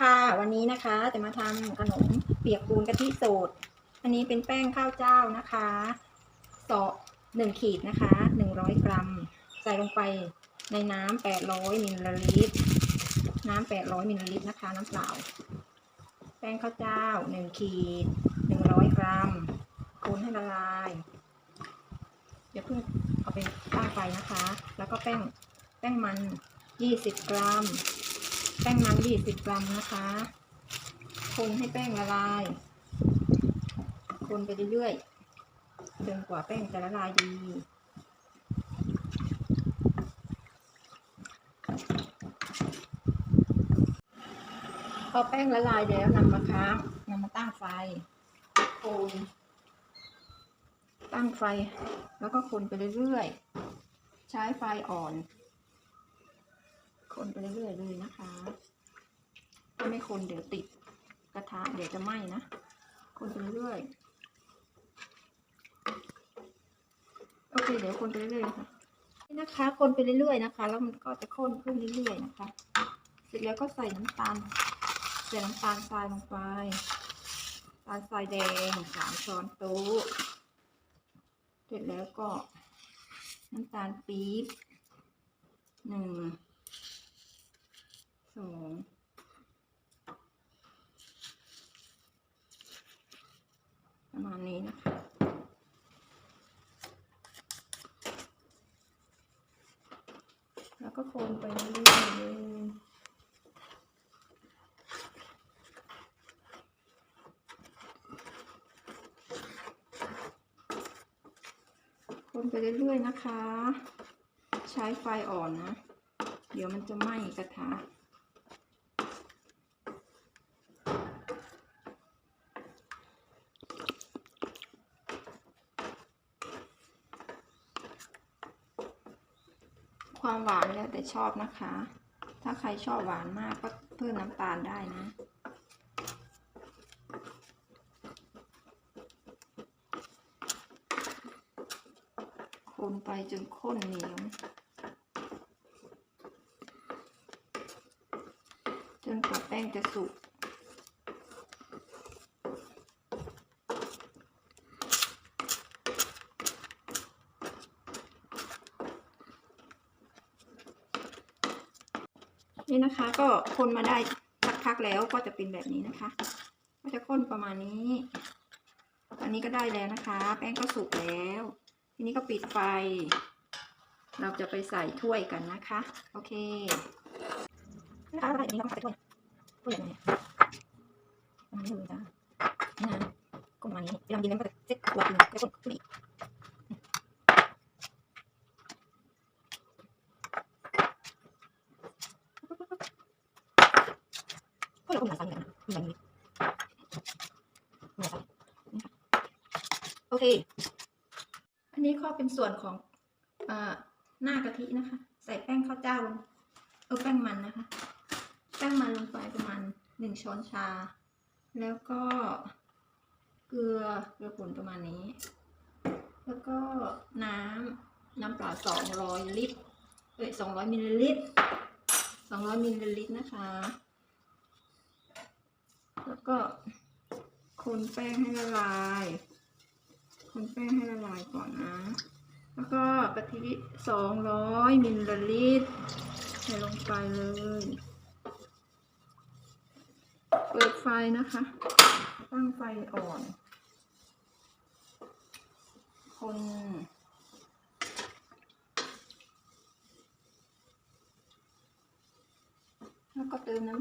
ค่ะวันนี้นะคะจะมาทำขนมเปียกปูนกะทิสดอันนี้เป็นแป้งข้าวเจ้านะคะสอหนึ่งขีดนะคะหนึ่งร้อยกรัม ใส่ลงไปในน้ำแปดร้อยมิลลิลิตร น้ำแปดร้อยมิลลิลิตรนะคะ น้ำเปล่า แป้งข้าวเจ้าหนึ่งขีดหนึ่งร้อยกรัมคนให้ละลายเดี๋ยวเพิ่งเอาไปตั้งไฟนะคะ แล้วก็แป้งแป้งมันยี่สิบกรัม แป้งมัน20กรัมนะคะ คนให้แป้งละลาย คนไปเรื่อยๆจนกว่าแป้งจะละลายดีพอแป้งละลายแล้วนำมาค้างนำมาตั้งไฟคนตั้งไฟ แล้วก็คนไปเรื่อยๆ ใช้ไฟอ่อน คนไปเรื่อยๆเลยนะคะ ถ้าไม่คนเดี๋ยวติดกระทะเดี๋ยวจะไหม้นะ คนไปเรื่อยๆโอเค เดี๋ยวคนไปเรื่อยๆค่ะนี่นะคะ คนไปเรื่อยๆนะคะ แล้วมันก็จะข้นขึ้นเรื่อยๆนะคะ เสร็จแล้วก็ใส่น้ำตาลใส่น้ำตาลทรายลงไปน้ำตาลทรายแดงสามช้อนโต๊ะ เสร็จแล้วก็น้ำตาลปี๊บหนึ่ง สองประมาณนี้นะคะแล้วก็คนไปเรื่อยๆเลยคนไปเรื่อยๆนะคะ ใช้ไฟอ่อนนะ เดี๋ยวมันจะไหม้กระทะ ความหวานแล้วแต่ชอบนะคะ ถ้าใครชอบหวานมากก็เพิ่มน้ำตาลได้นะคนไปจนข้นเหนียวจนกว่าแป้งจะสุก นี่นะคะ ก็คนมาได้สักพักแล้วก็จะเป็นแบบนี้นะคะ ก็จะข้นประมาณนี้ ตอนนี้ก็ได้แล้วนะคะ แป้งก็สุกแล้ว ทีนี้ก็ปิดไฟ เราจะไปใส่ถ้วยกันนะคะ โอเคนะคะเราใส่นี้เราใส่ถ้วยถ้วยอย่างนี้ประมาณนี้เลยจ้านี่นะก็ประมาณนี้เวลากินแล้วมันก็จะเซ็ตตัวกินแล้วก็ขึ้นอีกเราคนหลายสายเหมือนกันนะมีแบบนี้หลายสายนี่ค่ะโอเค อันนี้ก็เป็นส่วนของอหน้ากะทินะคะ ใส่แป้งข้าวเจ้าลงเออแป้งมันนะคะ แป้งมันลงไปประมาณหนึ่งช้อนชา แล้วก็เกลือเกลือป่นประมาณนี้ แล้วก็น้ำน้ำเปล่าสองร้อยลิตรเอ้ยสองร้อยมิลลิลิตรสองร้อยมิลลิลิตรนะคะ แล้วก็คนแป้งให้ละลาย คนแป้งให้ละลายก่อนนะ แล้วก็กะทิสองร้อยมิลลิลิตรใส่ลงไปเลย เปิดไฟนะคะ ตั้งไฟอ่อน คนแล้วก็เติมน้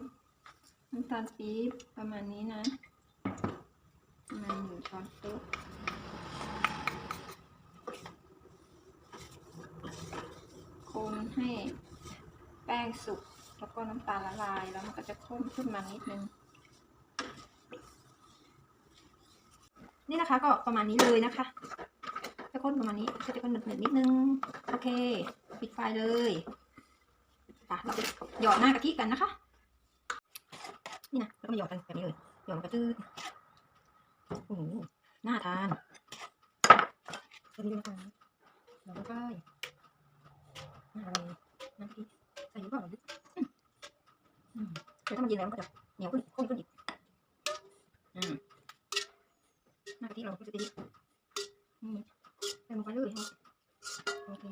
ำน้ำตาลปี๊บประมาณนี้นะประมาณหนึ่งช้อนโต๊ะคน ให้แป้งสุก แล้วก็น้ำตาลละลาย แล้วมันก็จะข้นขึ้นมานิดนึง นี่นะคะก็ประมาณนี้เลยนะคะจะข้นประมาณนี้ก็จะข้นหนึบๆนิดนึง โอเค ปิดไฟเลยค่ะเราจะหยอดหน้ากะทิกันนะคะ นี่นะแล้วก็มาหยอดกันแบบนี้เลย หยอดลงไปจืดโอ้โหน่าทานจะดีนะคะหยอดลงไป น่าอร่อยน้ำพริกใส่เยอะกว่าหน่อยดิอืมอืมแต่ถ้ามันเย็นแล้วมันก็จะเหนียวขึ้นข้นขึ้นอีกอืมหน้ากะทิเราก็จะดีอืมใส่ลงไปเลยครับโอเค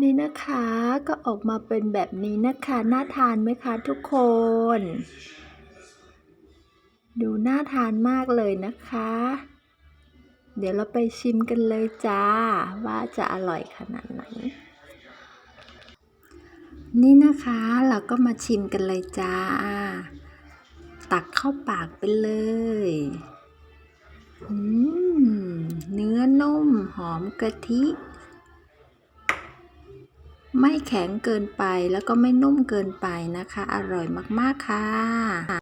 นี่นะคะก็ออกมาเป็นแบบนี้นะคะ น่าทานไหมคะทุกคน ดูน่าทานมากเลยนะคะ เดี๋ยวเราไปชิมกันเลยจ้า ว่าจะอร่อยขนาดไหน นี่นะคะเราก็มาชิมกันเลยจ้า ตักเข้าปากไปเลยอืมเนื้อนุ่มหอมกะทิ ไม่แข็งเกินไปแล้วก็ไม่นุ่มเกินไปนะคะ อร่อยมาก ๆ ค่ะ